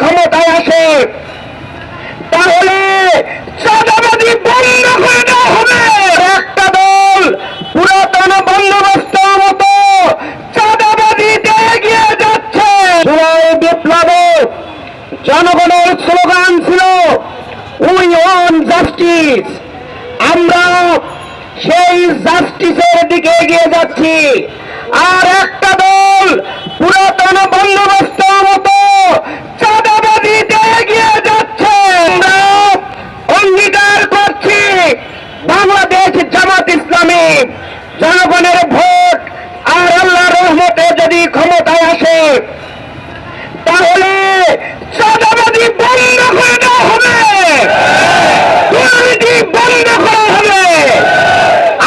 ক্ষমতায় আসে, তাহলে চাঁদাবাজি বন্ধ করে দেওয়া হবে। একটা দল পুরাতন বন্দোবস্ত মতো চাঁদাবাজিতে এগিয়ে যাচ্ছে। জুলাই বিপ্লবে জনগণের স্লোগান ছিল উই ওয়ান জাস্টিস আমরা সেই জাস্টিসের দিকে এগিয়ে যাচ্ছি। আর একটা দল পুরাতন বন্দোবস্ত মতো চাঁদাবাজিতে এগিয়ে যাচ্ছে আমরা অঙ্গীকার করছি বাংলাদেশ জামাত ইসলামী জনগণের ভোট আর আল্লাহ রহমতে ক্ষমতায় আসে তাহলে চাঁদাবাজি বন্ধ করে দেওয়া হবে। দুর্নীতি বন্ধ করা হবে।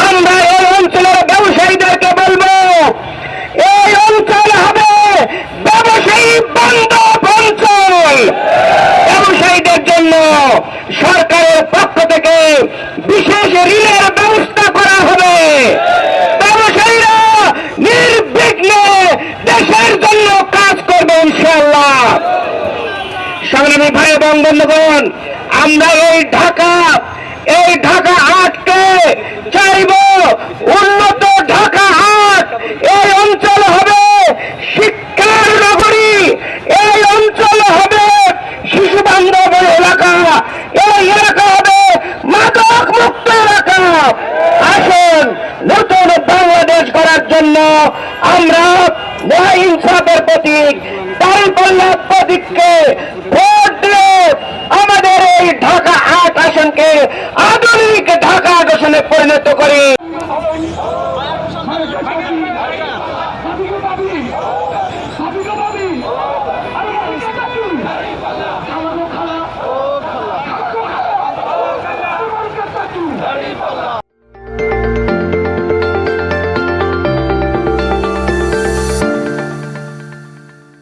আমরা এই অঞ্চলের ব্যবসায়ীদেরকে বলব, এই অঞ্চল হবে ব্যবসায়ী বন্ধ অঞ্চল। ব্যবসায়ীদের জন্য সরকারের পক্ষ থেকে বিশেষ ঋণের ব্যবস্থা বন্ধুগণ, আমরা এই ঢাকা এই ঢাকা আটকে চাইব। উন্নত ঢাকা আট, এই অঞ্চল হবে শিক্ষার নগরী, এই অঞ্চল হবে শিশু বান্ধব এলাকা, এই এলাকা হবে মাদক মুক্ত এলাকা। আসুন, নতুন বাংলাদেশ করার জন্য আমরা ন্যায় ইনসাফের প্রতীক দাঁড়িপাল্লা প্রতীককে